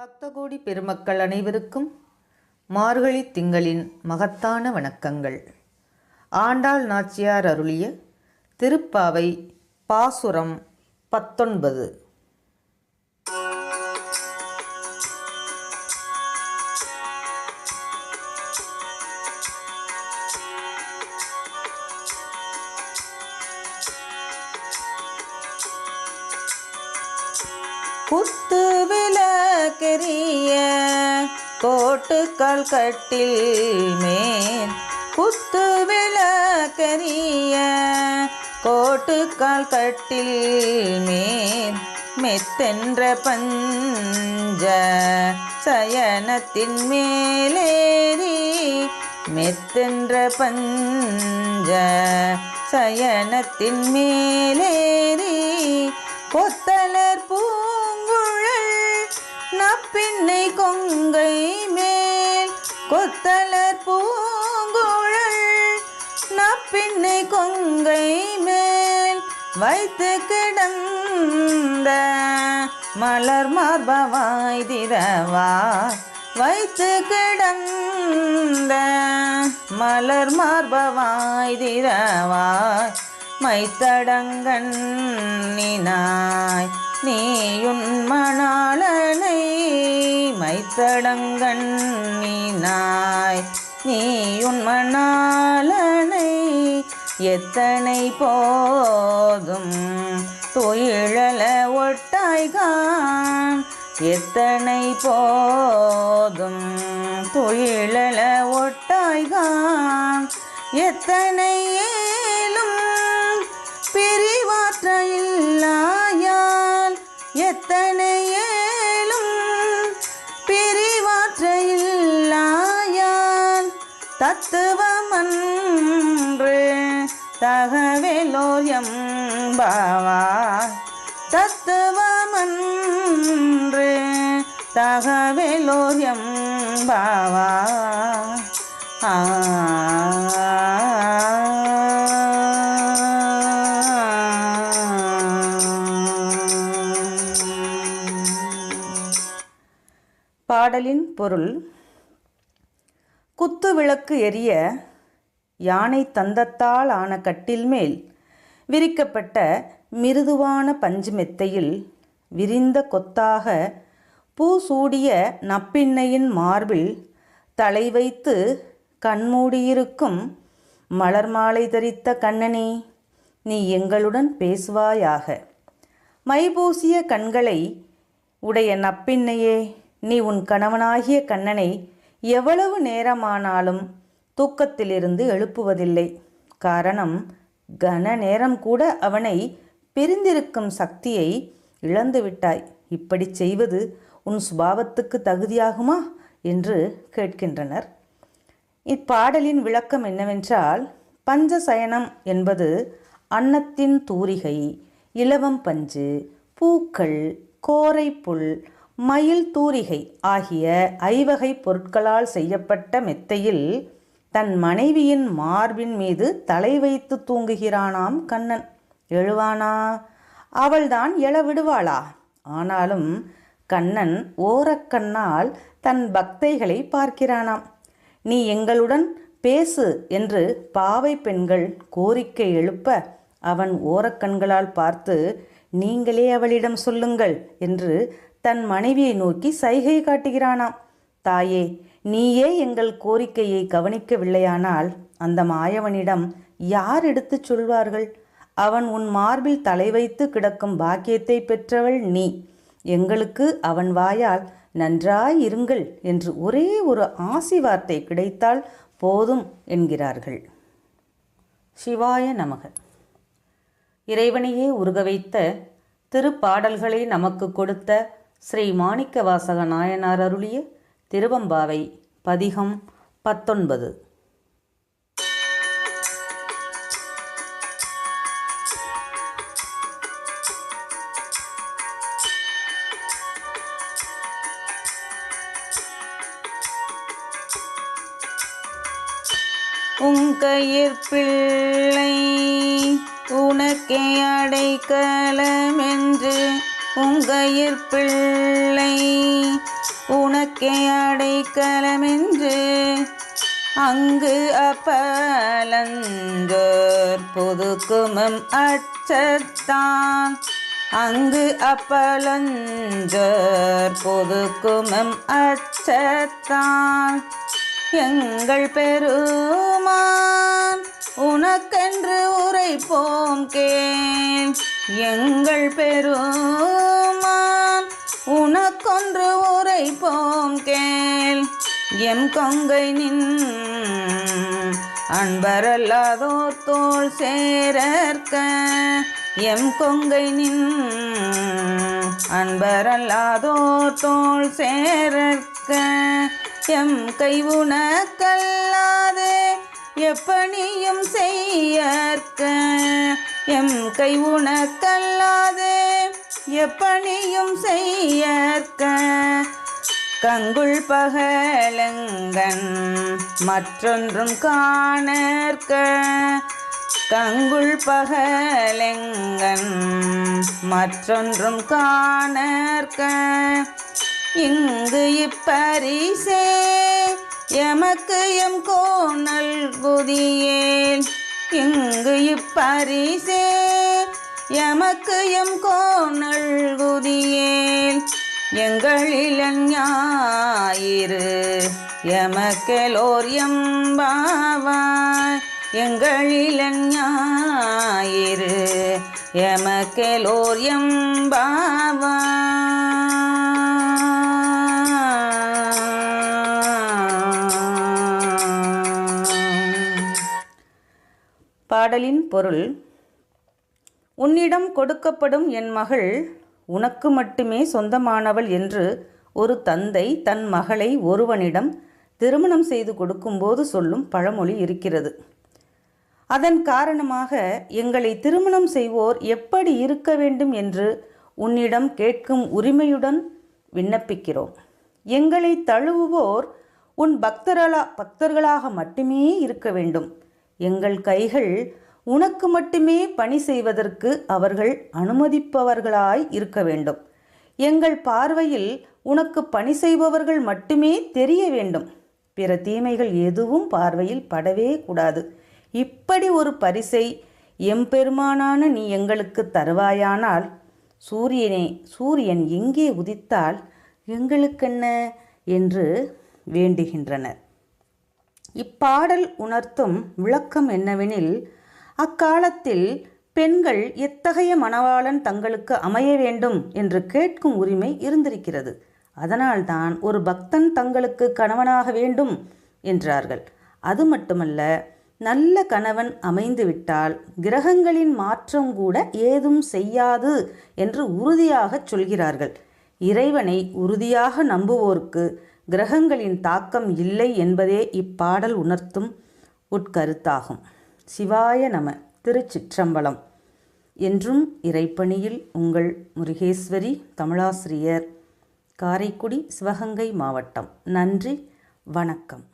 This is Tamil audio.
பக்தகோடி பெருமக்கள் அனைவருக்கும் மார்கழி திங்களின் மகத்தான வணக்கங்கள். ஆண்டாள் நாச்சியார் அருளிய திருப்பாவை பாசுரம் பத்தொன்பது. குத்து கரிய கோட்டுக்கால் கட்டில் மேல் குத்து விளக்கரிய கோட்டுக்கால் கட்டில் மேல் மெத்தென்ற பஞ்ச சயனத்தின் மேலேறி. மெத்தென்ற பஞ்ச சயனத்தின் மேலேறி. கொங்கை மேல் வைத்து கிடந்த மலர் மார்பவாய் திரவா. வைத்து கிடந்த மலர் மார்பவாய் திரவாய் மைத்தடங்கண் நினாய் நீயுன் மணாளனை மைத்தடங்கண் நினாய் நீயுன் மணாளனை எத்தனை போதும் துயிழல ஒட்டாய்கான். எத்தனை போதும் துயிழல ஒட்டாய்கான். எத்தனை ஏலும் பிரிவாற்ற இல்லாயால். எத்தனை தகவலோர் பாவா தத்துவமன்று தகவலோர் பாவா ஆ. பாடலின் பொருள் குத்து விளக்கு எரிய யானை தந்தத்தால் ஆன கட்டில் மேல் விரிக்கப்பட்ட மிருதுவான பஞ்சு மெத்தையில் விரிந்த கொத்தாக பூ சூடிய நப்பின்னையின் மார்பில் தலை வைத்து கண்மூடியிருக்கும் மலர் மாலை தரித்த கண்ணனே நீ எங்களுடன் பேசுவாயாக. மைபூசிய கண்களை உடைய நப்பின்னையே நீ உன் கணவனாகிய கண்ணனை எவ்வளவு நேரமானாலும் தூக்கத்திலிருந்து எழுப்புவதில்லை. காரணம் கன நேரம் கூட அவனை பிரிந்திருக்கும் சக்தியை இழந்துவிட்டாய் இப்படி செய்வது உன் சுபாவத்துக்கு தகுதியாகுமா? என்று கேட்கின்றனர். இப்பாடலின் விளக்கம் என்னவென்றால் பஞ்சசயனம் என்பது அன்னத்தின் தூரிகை இலவம் பஞ்சு பூக்கள் கோரை புல் மயில் தூரிகை ஆகிய ஐவகை பொருட்களால் செய்யப்பட்ட மெத்தையில் தன் மனைவியின் மார்பின் மீது தலை வைத்து தூங்குகிறானாம் கண்ணன். எழுவானா? அவள்தான் எழ விடுவாளா? ஆனாலும் கண்ணன் ஓரக்கண்ணால் தன் பக்தைகளை பார்க்கிறானாம். நீ எங்களுடன் பேசு என்று பாவை பெண்கள் கோரிக்கை எழுப்ப அவன் ஓரக்கண்களால் பார்த்து நீங்களே அவளிடம் சொல்லுங்கள் என்று தன் மனைவியை நோக்கி சைகை காட்டுகிறானாம். தாயே நீயே எங்கள் கோரிக்கையை கவனிக்கவில்லையானால் அந்த மாயவனிடம் யார் எடுத்துச் சொல்வார்கள்? அவன் உன் மார்பில் தலை வைத்து கிடக்கும் பாக்கியத்தை பெற்றவள் நீ. எங்களுக்கு அவன் வாயால் நன்றாய் இருங்கள் என்று ஒரே ஒரு ஆசி வார்த்தை கிடைத்தால் போதும் என்கிறார்கள். சிவாய நமக. இறைவனையே உருக வைத்த திருப்பாடல்களை நமக்கு கொடுத்த ஸ்ரீ மாணிக்க வாசக நாயனார் அருளிய திருவம்பாவை பதிகம் பத்தொன்பது. உங்கையிற் பிள்ளை உனக்கே அடைக்கலமென்று உங்கையிற் பிள்ளை உனக்கே அடைக்கலமென்று அங்கு அப்பலந்தோர் புதுக்குமம் அச்சத்தான் அங்கு அப்பலஞ்சோர் புதுக்குமம் அச்சத்தான் எங்கள் பெருமான் உனக்கென்று உரைப்போம் கேள். எங்கள் பெருமான் உனக்கொன்று உரைப்போம் கேள். எம் கொங்கை நின் அன்பரல்லாதோர் தோல் சேரற்க எம் கொங்கை நின் அன்பரல்லாதோர் தோல் சேரற்க எம் கை உனக்கல்லாதே எப்பணியும் செய்யற்க. எம் கை உனக்கல்லாதே எப்பணியும் செய்யற்க. கங்குள் பகலங்கன் மற்றொன்றும் காணற்க. கங்குள் பகலெங்கன் மற்றொன்றும் காணற்க. இங்கு இப்பரிசே எமக்கு எம் கோணல் குதியேல். இங்கு இப்பரிசே எமக்கு எம் கோ குதியேல் எங்களில் ஞாயிறு எமக்கெலோர் எம்பாவாய். எங்களில் ஞாயிறு எமக்கெலோர் எம்பாவாய். பாடலின் பொருள் உன்னிடம் கொடுக்கப்படும் என் மகள் உனக்கு மட்டுமே சொந்தமானவள் என்று ஒரு தந்தை தன் மகளை ஒருவனிடம் திருமணம் செய்து கொடுக்கும்போது சொல்லும் பழமொழி இருக்கிறது. அதன் காரணமாக எங்களை திருமணம் செய்வோர் எப்படி இருக்க வேண்டும் என்று உன்னிடம் கேட்கும் உரிமையுடன் விண்ணப்பிக்கிறோம். எங்களை தழுவுவோர் உன் பக்தர்களா பக்தர்களாக மட்டுமே இருக்க வேண்டும். எங்கள் கைகள் உனக்கு மட்டுமே பணி செய்வதற்கு அவர்கள் அனுமதிப்பவர்களாய் இருக்க வேண்டும். எங்கள் பார்வையில் உனக்கு பணி செய்பவர்கள் மட்டுமே தெரிய வேண்டும். பிற தீமைகள் எதுவும் பார்வையில் படவே கூடாது. இப்படி ஒரு பரிசை எம்பெருமானான நீ எங்களுக்கு தருவாயானால் சூரியனே சூரியன் எங்கே உதித்தால் எங்களுக்கென்ன? என்று வேண்டுகின்றனர். இப்பாடல் உணர்த்தும் விளக்கம் என்னவெனில் அக்காலத்தில் பெண்கள் எத்தகைய மணவாளன் தங்களுக்கு அமைய வேண்டும் என்று கேட்கும் உரிமை இருந்திருக்கிறது. அதனால்தான் ஒரு பக்தன் தங்களுக்கு கணவனாக வேண்டும் என்றார்கள். அது மட்டுமல்ல நல்ல கணவன் அமைந்துவிட்டால் கிரகங்களின் மாற்றம் கூட ஏதும் செய்யாது என்று உறுதியாகச் சொல்கிறார்கள். இறைவனை உறுதியாக நம்புவோருக்கு கிரகங்களின் தாக்கம் இல்லை என்பதே இப்பாடல் உணர்த்தும் உட்கருத்தாகும். சிவாய நம திருச்சிற்றம்பலம். என்றும் இறைப்பணியில் உங்கள் முருகேஸ்வரி தமிழாசிரியர். காரைக்குடி சிவகங்கை மாவட்டம். நன்றி வணக்கம்.